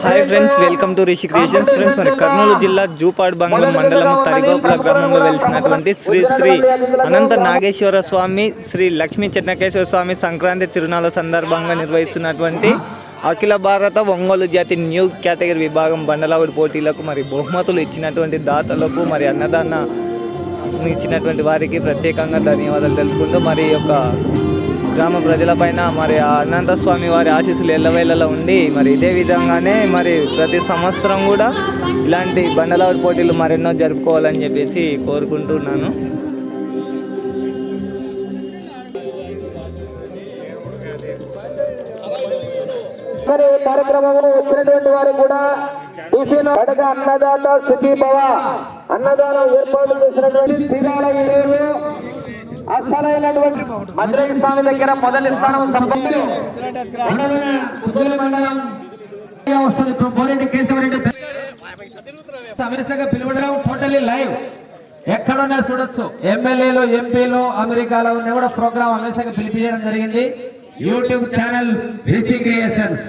Hi friends welcome to Rishi creations friends మరి కర్నూలు జిల్లా జూపాడు బంగ్లం మండలం తరిగోపుల గ్రామంలో వెలిసినటువంటి శ్రీ శ్రీ అనంత నాగేశ్వర స్వామి శ్రీ లక్ష్మీ చెన్నకేశ్వర స్వామి సంక్రాంతి తిరునాళ్ళ సందర్భంగా నిర్వహిస్తున్నటువంటి అఖిల భారత ఒంగోలు జాతి న్యూ కేటగిరీ విభాగం బండలావుడి పోటీలకు మరి బహుమతులు ఇచ్చినటువంటి దాతలకు మరి అన్నదాన ఇచ్చినటువంటి వారికి ప్రత్యేకంగా ధన్యవాదాలు తెలుపుకుంటూ మరి యొక్క గ్రామ ప్రజలపైన మరి అనంత స్వామి వారి ఆశీస్సులు ఎల్లవేళలా ఉండి మరి ఇదే విధంగానే మరి ప్రతి సంవత్సరం కూడా ఇలాంటి బండలావుడి పోటీలు మరెన్నో జరుపుకోవాలని చెప్పేసి కోరుకుంటున్నాను. మరి కార్యక్రమంలో వచ్చినటువంటి వారు కూడా టిఫిన్ అడగ అన్నదాత సుఖీభవ అన్నదానం ఏర్పాటు చేసినటువంటి శ్రీరాల ఈరోజు అసలైనటువంటి మధురై స్వామి దగ్గర మొదటి స్థానం వస్తుంది ఇప్పుడు బోరెడ్డి కేశవరెడ్డి సమస్యగా పిలవడం టోటలీ లైవ్ ఎక్కడున్నా చూడొచ్చు. ఎమ్మెల్యేలు ఎంపీలు అమెరికాలో ఉన్న కూడా ప్రోగ్రామ్ అమెరికాగా పిలిపించడం జరిగింది. YouTube channel Rishi creations.